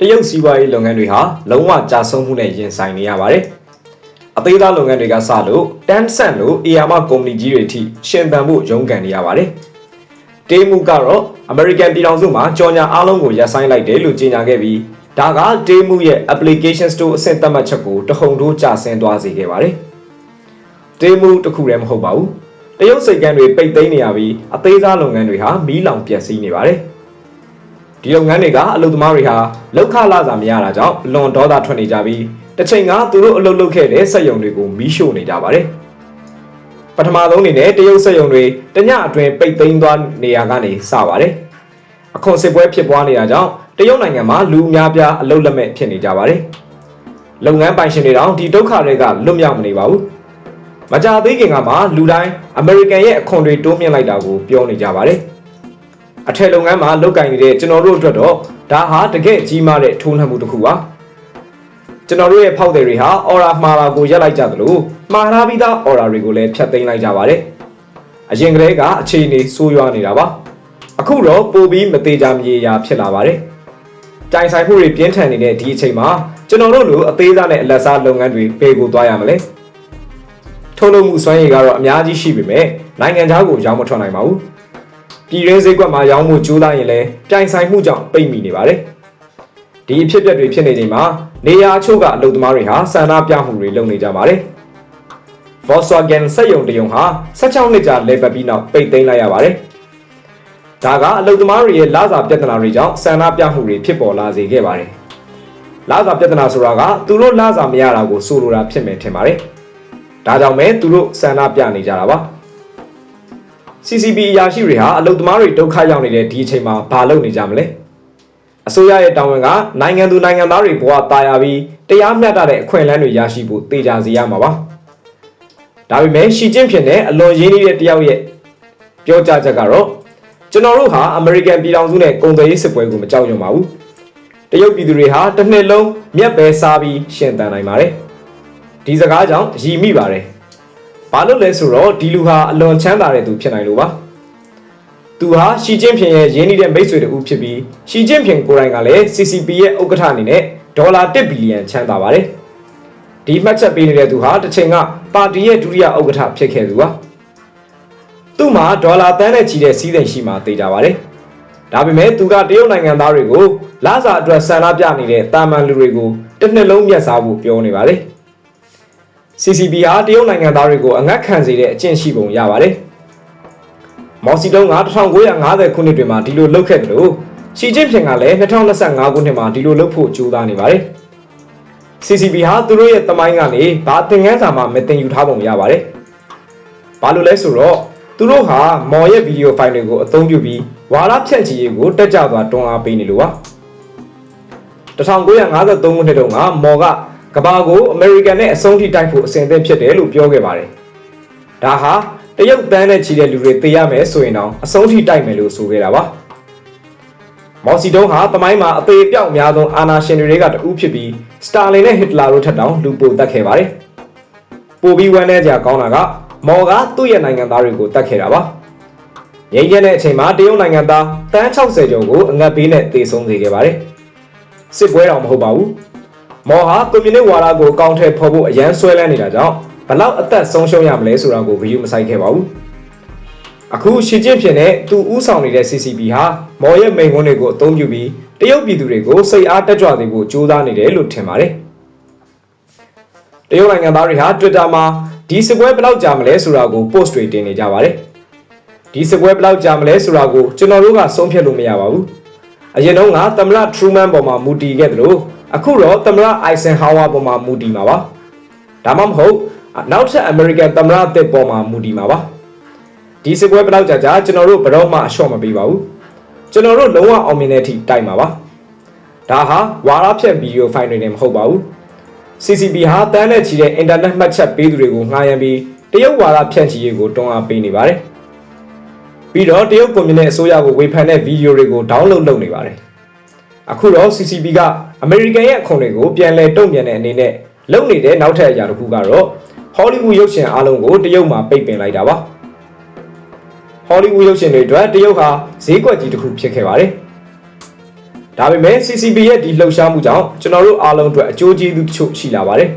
တရုတ်စီးပွားရေးလုပ်ငန်းတွေဟာလုံးဝကြာဆုံးမှုနဲ့ရင်ဆိုင်နေရပါတယ်။အသေးသားလုပ်ငန်းတွေကစလို့ Tencent လို့ ARM ကုမ္ပဏီကြီးတွေအထိရှင်သန်ဖို့ရုန်းကန်နေရပါတယ်။တေးမှုကတော့ American ပြည်ထောင်စုမှာကြော်ညာအားလုံးကိုရပ်ဆိုင်းလိုက်တယ်လို့ကြေညာခဲ့ပြီးဒါကတေးမှုရဲ့ application store အဆင့်သတ်မှတ်ချက်ကိုတဟုန်ထိုးကျဆင်းသွားစေခဲ့ပါတယ်။တေးမှုတစ်ခုတည်းမဟုတ်ပါဘူး။တရုတ်စိတ်ကန်းတွေပိတ်သိမ်းနေရပြီးအသေးစားလုပ်ငန်းတွေဟာမီးလောင်ပျက်စီးနေပါတယ်။ ဒီလုပ်ငန်းတွေကအလုပ်သမားတွေဟာလောက်ခလာစာမရတာကြောင့်လွန်ဒေါသထွက်နေကြပြီးတစ်ချိန်ကသူတို့အလုပ်လုပ်ခဲ့တဲ့စက်ရုံတွေကိုမီးရှို့နေကြပါတယ်။ပထမဆုံးအနေနဲ့တရုတ်စက်ရုံတွေတညအတွင်းပိတ်သိမ်းသွားနေရကနေစပါတယ်။အခွန်စစ်ပွဲဖြစ်ပွားနေတာကြောင့်တရုတ်နိုင်ငံမှာလူအများပြားအလုပ်လက်မဲ့ဖြစ်နေကြပါတယ်။လုပ်ငန်းပိုင်ရှင်တွေတောင်ဒီဒုက္ခတွေကလွတ်မြောက်မနေပါဘူး။မကြသေးခင်ကမှလူတိုင်းအမေရိကန်ရဲ့အခွန်တွေတိုးမြင့်လိုက်တာကိုပြောနေကြပါတယ်။ အထက်လုပ်ငန်းမှာလုပ်ကင်နေတဲ့ကျွန်တော်တို့အတွက်တော့ဒါဟာတကယ့်ကြီးမားတဲ့ထိုးနှက်မှုတစ်ခုပါ။ကျွန်တော်တို့ရဲ့ဖောက်သည်တွေဟာအော်ရာမှားတာကိုရက်လိုက်ကြသလိုမှားထားပြီးသားအော်ရာတွေကိုလည်းဖျက်သိမ်းလိုက်ကြပါတယ်။အရင်ကတည်းကအခြေအနေဆိုးရွားနေတာပါ။အခုတော့ပိုပြီးမသေးကြမရေရာဖြစ်လာပါတယ်။တိုင်ဆိုင်မှုတွေပြင်းထန်နေတဲ့ဒီအချိန်မှာကျွန်တော်တို့လိုအသေးစားနဲ့အလက်စားလုပ်ငန်းတွေဘယ်ကိုသွားရမလဲ။ထုတ်လုပ်မှုစွမ်းရည်ကတော့အများကြီးရှိပေမဲ့နိုင်ငံခြားကိုရောင်းမထွက်နိုင်ပါဘူး။ ပြည်ရင်းဈေးကွက်မှာရောင်းမှုကြိုးစားရင်လည်းတိုင်ဆိုင်မှုကြောင့်ပိတ်မိနေပါတယ်။ဒီအဖြစ်အပျက်တွေဖြစ်နေချိန်မှာနေရာအချို့ကအလုပ်သမားတွေဟာဆန္ဒပြမှုတွေလုပ်နေကြပါတယ်။ Volkswagen စက်ရုံတရုံဟာ16နှစ်ကြာလဲပတ်ပြီးနောက်ပိတ်သိမ်းလိုက်ရပါတယ်။ဒါကအလုပ်သမားတွေရဲ့လစာပြဿနာတွေကြောင့်ဆန္ဒပြမှုတွေဖြစ်ပေါ်လာစေခဲ့ပါတယ်။လစာပြဿနာဆိုတာကသူတို့လစာမရတာကိုဆိုလိုတာဖြစ်မယ်ထင်ပါတယ်။ဒါကြောင့်ပဲသူတို့ဆန္ဒပြနေကြတာပါ။ CCP အရာရှိတွေဟာအလုပ်သမားတွေဒုက္ခရောက်နေတဲ့ဒီအချိန်မှာဘာလုပ်နေကြမလဲ။အစိုးရရဲ့တာဝန်ကနိုင်ငံသူနိုင်ငံသားတွေဘဝတာယာပြီးတရားမျှတတဲ့အခွင့်အလမ်းတွေရရှိဖို့တေချာစေရမှာပါ။ဒါပေမဲ့ရှီကျင့်ဖြစ်တဲ့အလွန်ရင်းနှီးတဲ့တယောက်ရဲ့ပြောကြားချက်ကတော့ကျွန်တော်တို့ဟာအမေရိကန်ပြည်ထောင်စုနဲ့ကုန်သွယ်ရေးစစ်ပွဲကိုမကြောက်ရွံ့ပါဘူး။တရုတ်ပြည်သူတွေဟာတစ်နှစ်လုံးမြက်ပဲစားပြီးရှင်သန်နိုင်ပါတယ်။ဒီစကားကြောင့်ရည်မိပါတယ်။ ဘာလို့လဲဆိုတော့ဒီလူဟာအလွန်ချမ်းသာတဲ့သူဖြစ်နိုင်လို့ပါ။သူဟာရှီကျင့်ဖျင်ရဲ့ရင်းနှီးတဲ့မိတ်ဆွေတူဖြစ်ပြီးရှီကျင့်ဖျင်ကိုယ်တိုင်ကလည်း CCP ရဲ့ဥက္ကဋ္ဌအနေနဲ့ဒေါ်လာ1ဘီလီယံချမ်းသာပါတယ်။ဒီမှတ်ချက်ပေးနေတဲ့သူဟာတစ်ချိန်ကပါတီရဲ့ဒုတိယဥက္ကဋ္ဌဖြစ်ခဲ့သူပါ။သူ့မှာဒေါ်လာတန်းနဲ့ချီတဲ့စီးစိမ်ရှိမှသိကြပါတယ်။ဒါပေမဲ့သူကတရုတ်နိုင်ငံသားတွေကိုလစာအတွက်ဆန္ဒပြနေတဲ့တာမန်လူတွေကိုတစ်နှစ်လုံးမျက်စားဖို့ပြောနေပါတယ်။ CCP ဟာတရုတ်နိုင်ငံသားတွေကိုအငတ်ခံစေတဲ့အကျင့်ရှိပုံရပါတယ်။မော်စီတုံးက1950ခုနှစ်တွင်မှဒီလိုလုပ်ခဲ့တယ်လို့ရှီကျင့်ဖျင်ကလည်း2025ခုနှစ်မှာဒီလိုလုပ်ဖို့ကြိုးစားနေပါတယ်။ CCP ဟာသူတို့ရဲ့တမိုင်းကနေဘာသင်ခန်းစာမှမတင်ယူထားပုံရပါတယ်။ဘာလို့လဲဆိုတော့သူတို့ဟာမော်ရဲ့ဗီဒီယိုဖိုင်တွေကိုအသုံးပြုပြီးဝါရဖြန့်ချီရေးကိုတက်ကြသွားတွန်းအားပေးနေလို့ပါ1953ခုနှစ်တုန်းကမော်က ကဘာကိုအမေရိကန်နဲ့အဆုံးထိတိုက်ဖို့အစဉ်အသင့်ဖြစ်တယ်လို့ပြောခဲ့ပါတယ်ဒါဟာတရုတ်တန်းနဲ့ချီတဲ့လူတွေသိရမယ်ဆိုရင်တော့အဆုံးထိတိုက်မယ်လို့ဆိုခဲ့တာပါမော်စီတုံးဟာတမိုင်းမှာအသေးပြောက်များသောအာနာရှင်တွေကတဦးဖြစ်ပြီးစတာလင်နဲ့ဟစ်တလာတို့ထက်တောင်လူပိုတက်ခဲ့ပါတယ်ပိုပြီးဝမ်းနည်းကြကောင်းတာကမော်ကသူ့ရဲ့နိုင်ငံသားတွေကိုတတ်ခဲ့တာပါ။ငြိမ်းချမ်းတဲ့အချိန်မှာတရုတ်နိုင်ငံသားတန်း60ကျော်ကိုအငတ်ပေးနဲ့တေဆုံးစေခဲ့ပါတယ်။စစ်ပွဲတော်မဟုတ်ပါဘူး။ မော်ဟာကွန်မြူနစ်ဝါဒကိုအကောင့်ထဲဖော်ဖို့အရန်ဆွဲလန်းနေတာကြောင့်ဘလောက်အသက်ဆုံးရှုံးရမလဲဆိုတာကိုဂရုမစိုက်ခဲ့ပါဘူး။အခုရှီကျင့်ဖြစ်တဲ့သူဥဆောင်နေတဲ့ CCP ဟာမော်ရဲ့မိန်ကွန်းတွေကိုအသုံးပြုပြီးတရုတ်ပြည်သူတွေကိုစိတ်အားတက်ကြွစေဖို့ကြိုးစားနေတယ်လို့ထင်ပါတယ်။တရုတ်နိုင်ငံသားတွေဟာ Twitter မှာဒီစပွဲဘယ်လောက်ကြာမလဲဆိုတာကို post တွေတင်နေကြပါတယ်ဒီစပွဲဘယ်လောက်ကြာမလဲဆိုတာကိုကျွန်တော်တို့ကဆုံးဖြတ်လို့မရပါဘူးအရင်တော့ကသမရ Truman ပေါ်မှာမူတည်ခဲ့တယ်လို့ အခုတော့သမရ Eisenhower ပေါ်မှာမူတည်မှာပါဒါမှမဟုတ်နောက်ထပ် American သမရအသစ်ပေါ်မှာမူတည်မှာပါဒီစပွဲဘယ်လောက်ကြာကြာကျွန်တော်တို့ဘယ်တော့မှအလျှော့မပေးပါဘူးကျွန်တော်တို့လုံးဝအောင်မြင်တဲ့အထိတိုက်မှာပါဒါဟာဝါရဖြတ်ဗီဒီယိုဖိုင်တွေနဲ့မဟုတ်ပါဘူး CCP ဟာတန်းနဲ့ချီတဲ့အင်တာနက်မှတ်ချက်ပေးသူတွေကိုငှားရမ်းပြီးတရုတ်ဝါဒဖြန့်ချီရေးကိုတွန်းအားပေးနေပါတယ်။ပြီးတော့တရုတ်ကွန်မြူနစ်အစိုးရကိုဝေဖန်တဲ့ဗီဒီယိုတွေကို download လုပ်နေပါတယ်။ အခုတော့ CCP ကအမေရိကန်ရဲ့အခွန်တွေကိုပြန်လည်တုံ့ပြန်တဲ့အနေနဲ့လုပ်နေတဲ့နောက်ထပ်အရာတစ်ခုကတော့ဟောလိဝုဒ်ရုပ်ရှင်အားလုံးကိုတရုတ်မှာပိတ်ပင်လိုက်တာပါ။ဟောလိဝုဒ်ရုပ်ရှင်တွေအတွက်တရုတ်ဟာဈေးကွက်ကြီးတစ်ခုဖြစ်ခဲ့ပါတယ်။ဒါပေမဲ့ CCP ရဲ့ဒီလှုပ်ရှားမှုကြောင့်ကျွန်တော်တို့အားလုံးအတွက်အကျိုးကျေးဇူးတချို့ရှိလာပါတယ်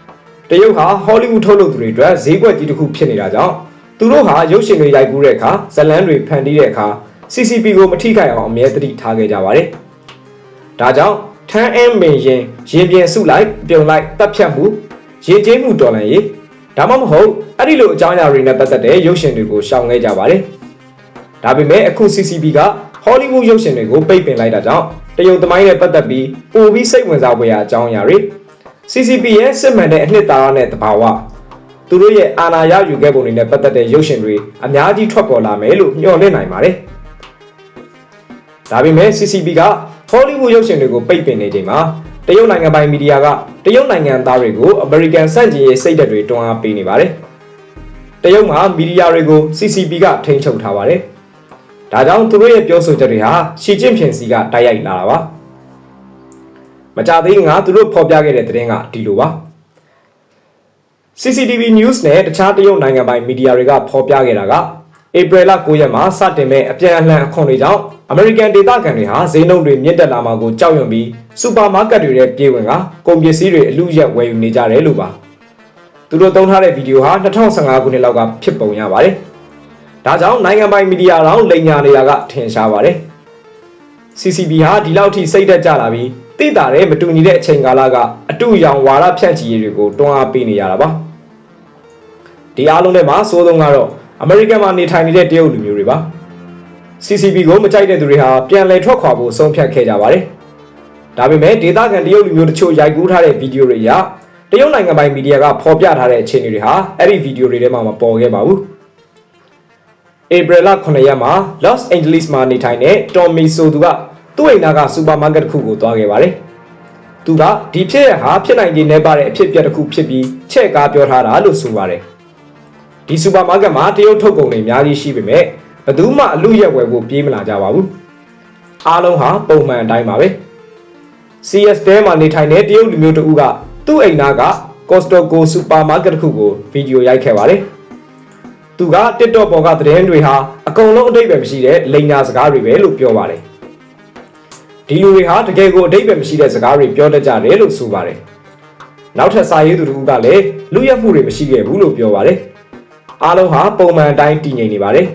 ။တရုတ်ဟာဟောလိဝုဒ်ထုတ်လုပ်သူတွေအတွက်ဈေးကွက်ကြီးတစ်ခုဖြစ်နေတာကြောင့်သူတို့ဟာရုပ်ရှင်တွေရိုက်ကူးတဲ့အခါဇတ်လန်းတွေဖန်တီးတဲ့အခါ CCP ကိုမထိခိုက်အောင်အမြဲတမ်းထားခဲ့ကြပါတယ်။ ဒါကြောင့်ထန်းအင်းမင်ရင်ရင်ပြင်စုလိုက်ပြုံလိုက်တပ်ဖြတ်မှုရေကျင်းမှုတော်လန်ရေးဒါမှမဟုတ်အဲ့ဒီလိုအကြောင်းအရာတွေနဲ့ပတ်သက်တဲ့ရုပ်ရှင်တွေကိုရှောင်ခဲ့ကြပါတယ်။ဒါပေမဲ့အခု CCP ကဟောလိဝုဒ်ရုပ်ရှင်တွေကိုပိတ်ပင်လိုက်တာကြောင့်တရုတ်သမိုင်းနဲ့ပတ်သက်ပြီးပိုပြီးစိတ်ဝင်စားဖွယ်ရာအကြောင်းအရာတွေ CCP ရဲ့စစ်မှန်တဲ့အနှစ်သာရနဲ့တဘာဝသူတို့ရဲ့အာဏာရယူခဲ့ပုံတွေနဲ့ပတ်သက်တဲ့ရုပ်ရှင်တွေအများကြီးထွက်ပေါ်လာမယ်လို့မျှော်လင့်နိုင်ပါတယ်။ဒါပေမဲ့ CCP က ဟောလိဝုဒ်ရုပ်ရှင်တွေကိုပိတ်ပင်နေချိန်မှာတရုတ်နိုင်ငံပိုင်မီဒီယာကတရုတ်နိုင်ငံသားတွေကိုအမေရိကန်စန့်ကျင်ရေးစိတ်ဓာတ်တွေတွန်းအားပေးနေပါတယ်။တရုတ်မှာမီဒီယာတွေကို CCP ကထိန်းချုပ်ထားပါတယ်။ဒါကြောင့်သူတို့ရဲ့ပြောဆိုချက်တွေဟာရှီကျင့်ဖျင်စီကတိုက်ရိုက်လာတာပါ။မကြသေးငါသူတို့ဖော်ပြခဲ့တဲ့သတင်းကဒီလိုပါ။ CCTV News နဲ့တခြားတရုတ်နိုင်ငံပိုင်မီဒီယာတွေကဖော်ပြခဲ့တာက ဧပြီလ9ရက်မှာစတင်မဲ့အပြန်အလှန်အခွန်တွေကြောင့်အမေရိကန်ဒေသခံတွေဟာဈေးနှုန်းတွေမြင့်တက်လာမှာကိုကြောက်ရွံ့ပြီးစူပါမားကတ်တွေရဲ့ပြေးဝင်ကကုန်ပစ္စည်းတွေအလူရက်ဝယ်ယူနေကြတယ်လို့ပါသူတို့သုံးထားတဲ့ဗီဒီယိုဟာ2015ခုနှစ်လောက်ကဖြစ်ပုံရပါတယ်ဒါကြောင့်နိုင်ငံပိုင်မီဒီယာတောင်လိန်ညာနေတာကထင်ရှားပါတယ် CCB ဟာဒီလောက်ထိစိတ်သက်ကြလာပြီးတိတာတဲ့မတူညီတဲ့အချိန်ကာလကအတူရောင်ဝါရဖြန့်ချီရေးတွေကိုတွန်းအားပေးနေရတာပါဒီအားလုံးထဲမှာစိုးဆုံးကတော့ အမေရိကန်မှာနေထိုင်နေတဲ့တရုတ်လူမျိုးတွေပါ CCP ကိုမကြိုက်တဲ့သူတွေဟာပြန်လည်ထွက်ခွာဖို့ဆုံးဖြတ်ခဲ့ကြပါတယ်။ဒါပေမဲ့ဒေသခံတရုတ်လူမျိုးတချို့ရိုက်ကူးထားတဲ့ဗီဒီယိုတွေအရတရုတ်နိုင်ငံပိုင်မီဒီယာကဖော်ပြထားတဲ့အခြေအနေတွေဟာအဲ့ဒီဗီဒီယိုတွေထဲမှာမပေါ်ခဲ့ပါဘူး။ဧပြီလ9ရက်မှာ Los Angeles မှာနေထိုင်တဲ့ Tommy ဆိုသူကသူ့အိမ်နာကစူပါမားကတ်တစ်ခုကိုသွားခဲ့ပါတယ်။သူကဒီဖြစ်ရဟာဖြစ်နိုင်ခြေနဲ့ပါတဲ့အဖြစ်အပျက်တစ်ခုဖြစ်ပြီးချဲ့ကားပြောထားတာလို့ဆိုပါတယ်။ ဒီစူပါမားကတ်မှာတရုတ်ထုတ်ကုန်တွေအများကြီးရှိပေမဲ့ဘယ်သူမှအလူရက်ဝယ်ဖို့ပြေးမလာကြပါဘူးအားလုံးဟာပုံမှန်အတိုင်းပါပဲ CS တဲမှာနေထိုင်တဲ့တရုတ်လူမျိုးတဦးကသူ့အိမ်သားက Costco စူပါမားကတ်တစ်ခုကိုဗီဒီယိုရိုက်ခဲ့ပါတယ်သူက TikTok ပေါ်ကသတင်းတွေဟာအကုန်လုံးအတိတ်ပဲမရှိတဲ့လိန်နာစကားတွေပဲလို့ပြောပါတယ်ဒီလူတွေဟာတကယ်ကိုအတိတ်ပဲမရှိတဲ့စကားတွေပြောတတ်ကြတယ်လို့ဆိုပါတယ်နောက်ထပ်စာရေးသူတဦးကလည်းလူရက်မှုတွေမရှိခဲ့ဘူးလို့ပြောပါတယ် အားလုံးဟာပုံမှန်အတိုင်းတည်ငြိမ်နေပါတယ်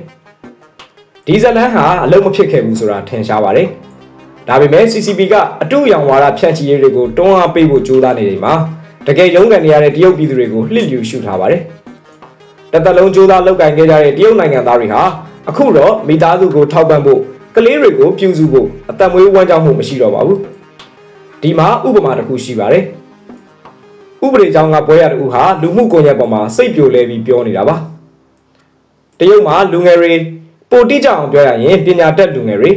ဒီဇလန်ဟာအလုံးမဖြစ်ခဲ့ဘူးဆိုတာထင်ရှားပါတယ်။ဒါပေမဲ့ CCP ကအတူရောင်ဝါဒဖြန့်ချီရေးတွေကိုတွန်းအားပေးဖို့ကြိုးစားနေချိန်မှာတကယ်ရုန်းကန်နေရတဲ့တရုတ်ပြည်သူတွေကိုလှစ်လျူရှုထားပါတယ်။တသက်လုံးကြိုးစားလုပ်ကင်ခဲ့ကြတဲ့တရုတ်နိုင်ငံသားတွေဟာအခုတော့မိသားစုကိုထောက်ပံ့ဖို့ကလေးတွေကိုပြုစုဖို့အသက်မွေးဝမ်းကြောင်းမှုမရှိတော့ပါဘူး။ဒီမှာဥပမာတစ်ခုရှိပါတယ်။ဥပဒေကြောင့်ကပွဲရတူဟာလူမှုကွန်ရက်ပေါ်မှာစိတ်ပြိုလဲပြီးပြောနေတာပါ။ တရုတ်မှာလူငယ်တွေပိုတိကြအောင်ပြောရရင်ပညာတတ်လူငယ်တွေ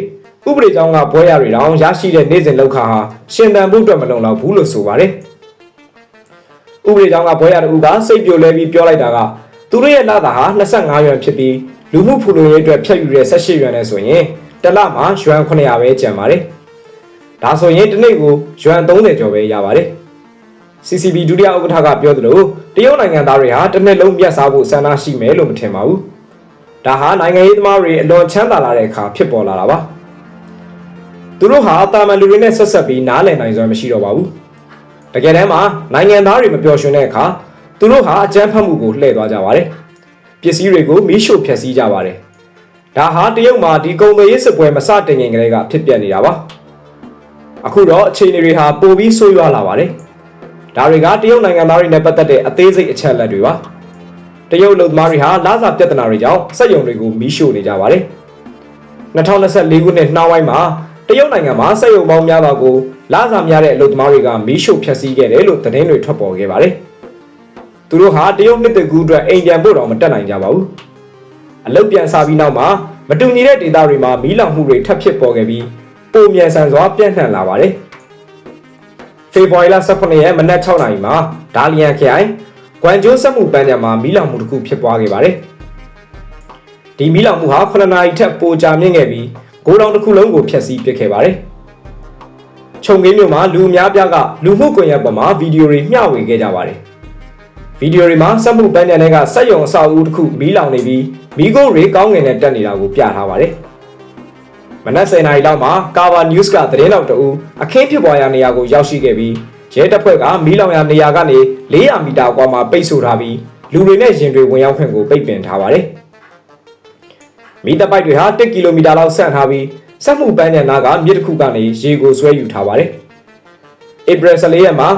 ဥပဒေကြောင်းကဘွဲရတွေတောင်ရရှိတဲ့နေ့စဉ်လောက်ခါဟာရှင်သန်ဖို့အတွက်မလုံလောက်ဘူးလို့ဆိုပါတယ်။ဥပဒေကြောင်းကဘွဲရတူကစိတ်ပြိုလဲပြီးပြောလိုက်တာကသူတို့ရဲ့လသာဟာ25ရွမ်ဖြစ်ပြီးလူမှုဖူလုံရေးအတွက်ဖြတ်ယူတဲ့18ရွမ်နဲ့ဆိုရင်တစ်လမှာရွမ်900ပဲကျန်ပါတယ်။ဒါဆိုရင်တစ်နေ့ကိုရွမ်30ကျော်ပဲရပါတယ်။ CCB ဒုတိယဥက္ကဋ္ဌကပြောသလိုတရုတ်နိုင်ငံသားတွေဟာတစ်နှစ်လုံးပြတ်စားဖို့ဆန္ဒရှိမယ်လို့မထင်ပါဘူး။ ဒါဟာနိုင်ငံရေးသမားတွေအလွန်ချမ်းသာလာတဲ့အခါဖြစ်ပေါ်လာတာပါသူတို့ဟာတာမန်လူတွေနဲ့ဆက်ဆက်ပြီးနားလည်နိုင်စွမ်းမရှိတော့ပါဘူးတကယ်တမ်းမှာနိုင်ငံသားတွေမပျော်ရွှင်တဲ့အခါသူတို့ဟာအကြမ်းဖက်မှုကိုလှည့်သွားကြပါတယ်ပစ္စည်းတွေကိုမီးရှို့ဖျက်ဆီးကြပါတယ်ဒါဟာတရုတ်မှာဒီကုန်သွယ်ရေးစစ်ပွဲမစတင်ခင်ကတည်းကဖြစ်ပျက်နေတာပါအခုတော့အခြေအနေတွေဟာပိုပြီးဆိုးရွားလာပါတယ်ဒါတွေကတရုတ်နိုင်ငံသားတွေနဲ့ပတ်သက်တဲ့အသေးစိတ်အချက်အလက်တွေပါ တရုတ်လူသမားတွေဟာလစာပြဿနာတွေကြောင့်စက်ရုံတွေကိုမီးရှို့နေကြပါတယ်2024ခုနှစ်နှောင်းပိုင်းမှာတရုတ်နိုင်ငံမှာစက်ရုံပေါင်းများစွာကိုလစာများတဲ့အလုပ်သမားတွေကမီးရှို့ဖျက်ဆီးခဲ့တယ်လို့သတင်းတွေထွက်ပေါ်ခဲ့ပါတယ်သူတို့ဟာတရုတ်နှစ်တကူအတွက်အိမ်ပြန်ဖို့တော့မတက်နိုင်ကြပါဘူးအလုပ်ပြန်စားပြီးနောက်မှာမတူညီတဲ့ဒေသတွေမှာမီးလောင်မှုတွေထပ်ဖြစ်ပေါ်ခဲ့ပြီးပုံမြန်ဆန်စွာပြန့်နှံ့လာပါတယ်ဖေဖော်ဝါရီလ18ရက်မနက်6နာရီမှာဒါလီယန်ခရိုင် ဂွမ်ကျိုးစက်မှုပန်းခြံမှာမီးလောင်မှုတစ်ခုဖြစ်ပွားခဲ့ပါတယ်။ဒီမီးလောင်မှုဟာ9နာရီထက်ပိုကြာမြင့်ခဲ့ပြီးဂိုးလောင်တစ်ခုလုံးကိုဖျက်ဆီးပစ်ခဲ့ပါတယ်။ခြုံကင်းမြို့မှာလူအများပြားကလူမှုကွန်ရက်ပေါ်မှာဗီဒီယိုတွေမျှဝေခဲ့ကြပါတယ်။ဗီဒီယိုတွေမှာစက်မှုပန်းခြံတွေကစက်ရုံအဆောက်အဦတစ်ခုမီးလောင်နေပြီးမီးခိုးတွေကောင်းငင်နဲ့တက်နေတာကိုပြထားပါတယ်။မနက်10:00နာရီလောက်မှာကာဗာ news ကသတင်းလောက်တအူအခင်းဖြစ်ပွားရာနေရာကိုရောက်ရှိခဲ့ပြီး ရဲတပ်ဖွဲ့ကမီးလောင်ရာနေရာကနေ400မီတာအကွာမှာပိတ်ဆို့ထားပြီးလူတွေနဲ့ရင်တွေဝင်ရောက်ခွင့်ကိုပိတ်ပင်ထားပါတယ်။မီးတပ်ပိုက်တွေဟာ1ကီလိုမီတာလောက်ဆန့်ထားပြီးစက်မှုပန်းညံနာကမြစ်တစ်ခုကနေရေကိုဆွဲယူထားပါတယ်။ဧပြီ14ရက်မှာ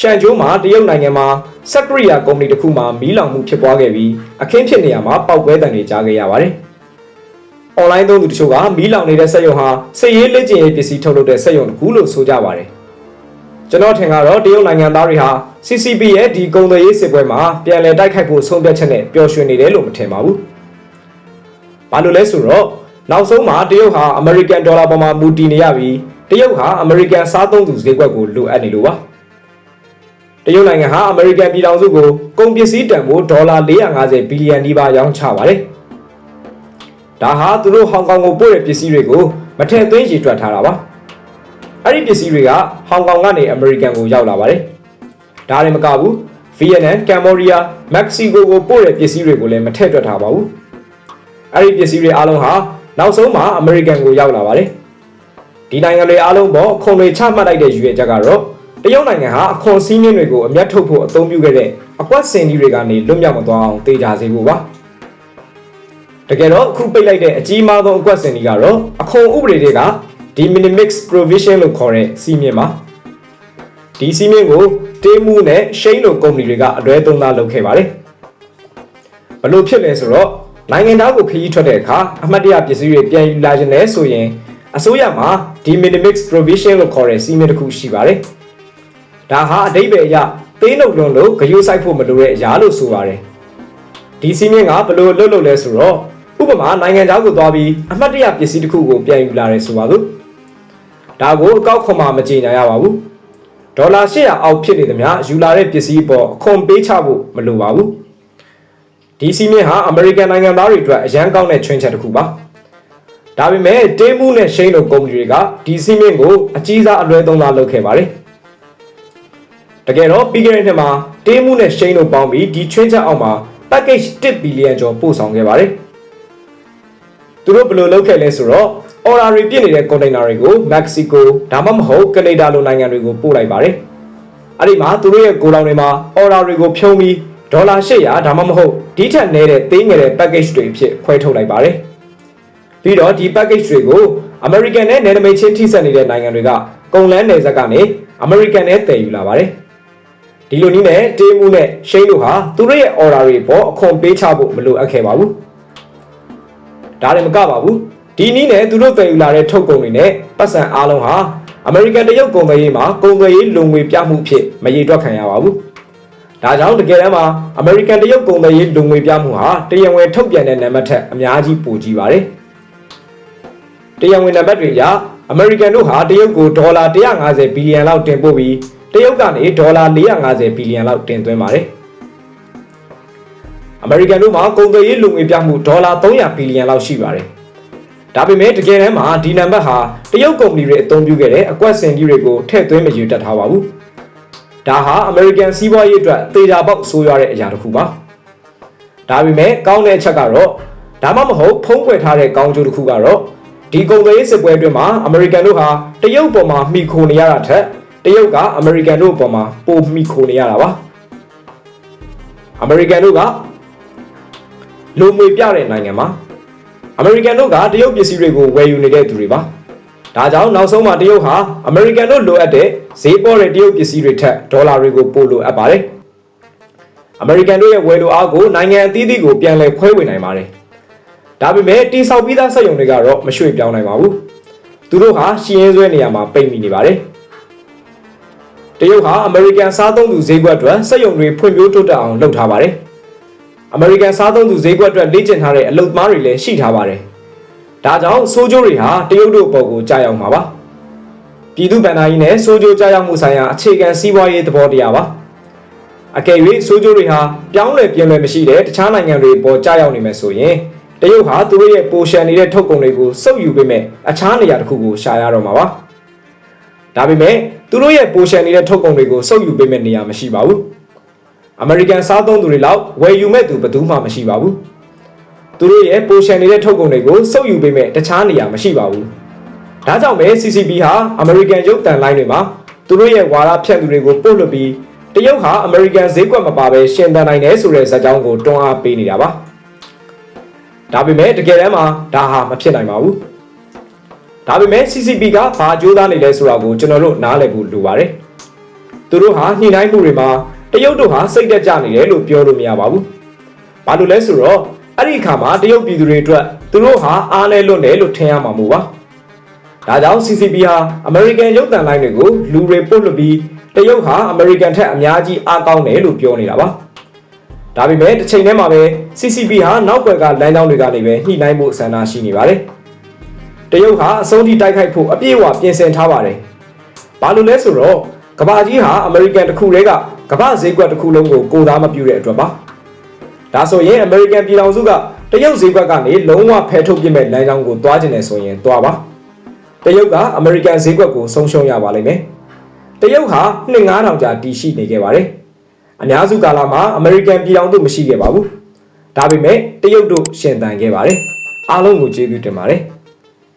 ရှန်ကျိုးမှာတရုတ်နိုင်ငံမှာစက်ကရိယာကုမ္ပဏီတစ်ခုမှာမီးလောင်မှုဖြစ်ပွားခဲ့ပြီးအခင်းဖြစ်နေရမှာပောက်ကွဲတံတွေကြားခဲ့ရပါတယ်။ online သုံးသူတချို့ကမီးလောင်နေတဲ့စက်ရုံဟာစစ်ရေးလက်ကျင်ရေးပစ္စည်းထုတ်လုပ်တဲ့စက်ရုံတစ်ခုလို့ဆိုကြပါတယ်။ ကျွန်တော်ထင်ကတော့တရုတ်နိုင်ငံသားတွေဟာ CCP ရဲ့ဒီကုန်သွယ်ရေးစစ်ပွဲမှာပြန်လည်တိုက်ခိုက်ဖို့ဆုံးဖြတ်ချက်နဲ့ပျော်ရွှင်နေတယ်လို့မထင်ပါဘူး။ဘာလို့လဲဆိုတော့နောက်ဆုံးမှာတရုတ်ဟာ American Dollar ပေါ်မှာမူတည်နေရပြီးတရုတ်ဟာ American စားသုံးသူဈေးကွက်ကိုလိုအပ်နေလို့ပါ။တရုတ်နိုင်ငံဟာ American ပြည်ထောင်စုကိုကုန်ပစ္စည်းတန်ဖိုးဒေါ်လာ450ဘီလီယံနီးပါးရောင်းချပါတယ်။ဒါဟာသူတို့ဟောင်ကောင်ကိုပို့တဲ့ပစ္စည်းတွေကိုမထည့်သွင်းရည်တွက်ထားတာပါ။ အဲ့ဒီပစ္စည်းတွေကဟောင်ကောင်ကနေ American ကိုရောက်လာပါတယ်။ဒါလည်းမကဘူးဗီယက်နမ်ကမ်ဘောဒီးယားမက္ကဆီကိုကိုပို့တဲ့ပစ္စည်းတွေကိုလည်းမထည့်တွက်ထားပါဘူး။အဲ့ဒီပစ္စည်းတွေအားလုံးဟာနောက်ဆုံးမှာ American ကိုရောက်လာပါတယ်။ဒီနိုင်ငံတွေအားလုံးပေါ်အခွန်တွေချမှတ်လိုက်တဲ့ရည်ရွယ်ချက်ကတော့တရုတ်နိုင်ငံဟာအခွန်စည်းမျဉ်းတွေကိုအမျက်ထုတ်ဖို့အသုံးပြုခဲ့တဲ့အကွက်စင်ကြီးတွေကနေလွတ်မြောက်မသွားအောင်တေချာစေဖို့ပါတကယ်တော့အခုပိတ်လိုက်တဲ့အကြီးမားဆုံးအကွက်စင်ကြီးကတော့အခွန်ဥပဒေတွေက de minimis provision လို့ခေါ်တဲ့စီးမြင့်ပါဒီစီးမြင့်ကိုတေးမှုနဲ့ရှိန်လိုကုမ္ပဏီတွေကအလွဲသုံးစားလုပ်ခဲ့ပါတယ်ဘလို့ဖြစ်လဲဆိုတော့နိုင်ငံသားကိုခရီးထွက်တဲ့အခါအမှတ်တရပစ္စည်းတွေပြန်ယူလာခြင်းလဲဆိုရင်အစိုးရမှာ de minimis provision လို့ခေါ်တဲ့စီးမြင့်တစ်ခုရှိပါတယ်ဒါဟာအတိတ်ပဲအရသေးနှုတ်လွန်းလို့ဂယုစိုက်ဖို့မလိုတဲ့အရာလို့ဆိုပါတယ်ဒီစီးမြင့်ကဘလို့လွတ်လို့လဲဆိုတော့ဥပမာနိုင်ငံသားကိုသွားပြီးအမှတ်တရပစ္စည်းတစ်ခုကိုပြန်ယူလာတယ်ဆိုပါစို့ ဒါကိုအကောက်ခွန်မှမကြေညာရပါဘူးဒေါ်လာ800အောက်ဖြစ်နေသမျှယူလာတဲ့ပစ္စည်းပေါ်အခွန်ပေးချဖို့မလိုပါဘူးဒီစီးမြင့်ဟာအမေရိကန်နိုင်ငံသားတွေအတွက်အရန်ကောင်းတဲ့ချွင်းချက်တစ်ခုပါဒါပေမဲ့တေးမှုနဲ့ရှိန်လိုကုမ္ပဏီတွေကဒီစီးမြင့်ကိုအကြီးစားအလွဲသုံးစားလုပ်ခဲ့ပါတယ်တကယ်တော့ပြီးခဲ့တဲ့နှစ်မှာတေးမှုနဲ့ရှိန်လိုပေါင်းပြီးဒီချွင်းချက်အောက်မှာ package 1ဘီလီယံကျော်ပို့ဆောင်ခဲ့ပါတယ်သူတို့ဘယ်လိုလုပ်ခဲ့လဲဆိုတော့ order တွေပြည့်နေတဲ့ container တွေကို Mexico ဒါမှမဟုတ် Canada လိုနိုင်ငံတွေကိုပို့လိုက်ပါတယ်အဲ့ဒီမှာသူတို့ရဲ့ godown တွေမှာ order တွေကိုဖြုံးပြီးဒေါ်လာ800ဒါမှမဟုတ်ဒီထက်နည်းတဲ့သေးငယ်တဲ့ package တွေအဖြစ်ခွဲထုတ်လိုက်ပါတယ်ပြီးတော့ဒီ package တွေကို American နဲ့နယ်နိမိတ်ချင်းထိစပ်နေတဲ့နိုင်ငံတွေကကုန်လန်းနယ်စပ်ကနေ American နဲ့တည်ယူလာပါတယ်ဒီလိုနည်းနဲ့တေးမှုနဲ့ရှိန်တို့ဟာသူတို့ရဲ့ order တွေပေါ်အခွန်ပေးချဖို့မလိုအပ်ခဲ့ပါဘူးဒါလည်းမကပါဘူး ဒီနည်းနဲ့သူတို့တည်ယူလာတဲ့ထုတ်ကုန်တွေနဲ့ပတ်စံအားလုံးဟာ American တရုတ်ကုန်သွယ်ရေးမှာကုန်သွယ်ရေးလုံငွေပြမှုဖြစ်မရေတွက်ခံရပါဘူးဒါကြောင့်တကယ်တမ်းမှာ American တရုတ်ကုန်သွယ်ရေးလုံငွေပြမှုဟာတရားဝင်ထုတ်ပြန်တဲ့နံပါတ်ထက်အများကြီးပိုကြီးပါတယ်တရားဝင်နံပါတ်တွေအရ American တို့ဟာတရုတ်ကိုဒေါ်လာ150ဘီလီယံလောက်တင်ပို့ပြီးတရုတ်ကနေဒေါ်လာ450ဘီလီယံလောက်တင်သွင်းပါတယ်။ American တို့မှာကုန်သွယ်ရေးလူငွေပြမှုဒေါ်လာ300ဘီလီယံလောက်ရှိပါတယ်။ ဒါပေမဲ့တကယ်တမ်းမှာဒီနံပါတ်ဟာတရုတ်ကုမ္ပဏီတွေအသုံးပြုခဲ့တဲ့အကွက်စင်ကြီးတွေကိုထည့်သွင်းမယူတတ်ထားပါဘူး။ဒါဟာ American စီးပွားရေးအတွက်သေချာပေါက်ဆိုးရွားတဲ့အရာတစ်ခုပါ။ဒါပေမဲ့ကောင်းတဲ့အချက်ကတော့ဒါမှမဟုတ်ဖုံးကွယ်ထားတဲ့ကောင်းကျိုးတစ်ခုကတော့ဒီကုန်သွယ်ရေးစစ်ပွဲအတွင်းမှာ American တို့ဟာတရုတ်ပေါ်မှာမှီခိုနေရတာထက်တရုတ်ကအမေရိကန်တို့အပေါ်မှာပိုမှီခိုနေရတာပါအမေရိကန်တို့ကလူငွေပြတဲ့နိုင်ငံမှာ အမေရိကန်တို့ကတရုတ်ပစ္စည်းတွေကိုဝယ်ယူနေတဲ့သူတွေပါဒါကြောင့်နောက်ဆုံးမှာတရုတ်ဟာအမေရိကန်တို့လိုအပ်တဲ့ဈေးပေါ်တဲ့တရုတ်ပစ္စည်းတွေထက်ဒေါ်လာတွေကိုပိုလိုအပ်ပါတယ်အမေရိကန်တို့ရဲ့ဝယ်လိုအားကိုနိုင်ငံအသီးသီးကိုပြန်လည်ခွဲဝေနိုင်ပါတယ်ဒါပေမဲ့တိဆောက်ပြီးသားစက်ရုံတွေကတော့မရွှေ့ပြောင်းနိုင်ပါဘူးသူတို့ဟာရှင်းရင်းဆွဲနေရမှာပိတ်မိနေပါတယ်တရုတ်ဟာအမေရိကန်စားသုံးသူဈေးကွက်အတွက်စက်ရုံတွေဖွံ့ဖြိုးတိုးတက်အောင်လုပ်ထားပါတယ်။ အမေရိကန်စားသုံးသူဈေးကွက်အတွက်လေ့ကျင့်ထားတဲ့အလုပ်သမားတွေလည်းရှိထားပါတယ်။ဒါကြောင့်ဆိုးကျိုးတွေဟာတရုတ်တို့အပေါ်ကိုကြာရောက်မှာပါ။ပြည်သူ့ဗန်နာကြီးနဲ့ဆိုးကျိုးကြာရောက်မှုဆိုင်ရာအခြေခံစီးပွားရေးသဘောတရားပါ။အကယ်၍ဆိုးကျိုးတွေဟာပြောင်းလဲပြင်းလဲမရှိတဲ့တခြားနိုင်ငံတွေပေါ်ကြာရောက်နေမယ်ဆိုရင်တရုတ်ဟာသူတို့ရဲ့ပိုရှန်နေတဲ့ထုတ်ကုန်တွေကိုစုပ်ယူပေးမဲ့အခြားနေရာတစ်ခုကိုရှာရတော့မှာပါ။ဒါပေမဲ့သူတို့ရဲ့ပိုရှန်နေတဲ့ထုတ်ကုန်တွေကိုစုပ်ယူပေးမဲ့နေရာမရှိပါဘူး အမေရိကန်စားသုံးသူတွေလောက်ဝယ်ယူမဲ့သူဘယ်သူမှမရှိပါဘူးသူတို့ရဲ့ပိုရှန်နေတဲ့ထုတ်ကုန်တွေကိုစုပ်ယူပေးမဲ့တခြားနေရာမရှိပါဘူးဒါကြောင့်ပဲ CCP ဟာ American ရုပ်သံလိုင်းတွေမှာသူတို့ရဲ့ဝါဒဖြန့်သူတွေကိုပို့လွှတ်ပြီးတရုတ်ဟာ American ဈေးကွက်မပါဘဲရှင်သန်နိုင်တယ်ဆိုတဲ့ဇာတ်ကြောင်းကိုတွန်းအားပေးနေတာပါဒါပေမဲ့တကယ်တမ်းမှာဒါဟာမဖြစ်နိုင်ပါဘူးဒါပေမဲ့ CCP ကဘာကြိုးစားနေလဲဆိုတာကိုကျွန်တော်တို့နားလည်ဖို့လိုပါတယ်သူတို့ဟာညှိနှိုင်းမှုတွေမှာ တရုတ်တို့ဟာစိတ်တက်ကြနေတယ်လို့ပြောလို့မရပါဘူးဘာလို့လဲဆိုတော့အဲ့ဒီအခါမှာတရုတ်ပြည်သူတွေအတွက်သူတို့ဟာအားလဲလွတ်တယ်လို့ထင်ရမှာမို့ပါဒါကြောင့် CCP ဟာ American ရုပ်သံလိုင်းတွေကိုလူတွေပို့လွှတ်ပြီးတရုတ်ဟာ American ထက်အများကြီးအားကောင်းတယ်လို့ပြောနေတာပါ။ဒါပေမဲ့တစ်ချိန်တည်းမှာပဲ CCP ဟာနောက်ွယ်ကလမ်းကြောင်းတွေကနေပဲညှိနှိုင်းဖို့ဆန္ဒရှိနေပါတယ်။တရုတ်ဟာအဆုံးထိတိုက်ခိုက်ဖို့အပြည့်အဝပြင်ဆင်ထားပါတယ်။ဘာလို့လဲဆိုတော့ကမ္ဘာကြီးဟာ American တစ်ခုတည်းက ကမ္ဘာဈေးကွက်တစ်ခုလုံးကိုကိုစားမပြုတဲ့အတွက်ပါ။ဒါဆိုရင် American ပြည်ထောင်စုကတရုတ်ဈေးကွက်ကနေလုံးဝဖယ်ထုတ်ပြစ်မဲ့လမ်းကြောင်းကိုတွားကျင်နေဆိုရင်တွားပါ။တရုတ်ကအမေရိကန်ဈေးကွက်ကိုဆုံးရှုံးရပါလိမ့်မယ်။တရုတ်ဟာနှစ်9000ကြာတည်ရှိနေခဲ့ပါတယ်။အများစုကာလမှာအမေရိကန်ပြည်အောင်သူမရှိခဲ့ပါဘူး။ဒါပေမဲ့တရုတ်တို့ရှင်သန်ခဲ့ပါတယ်။အားလုံးကိုကျေးဇူးတင်ပါတယ်။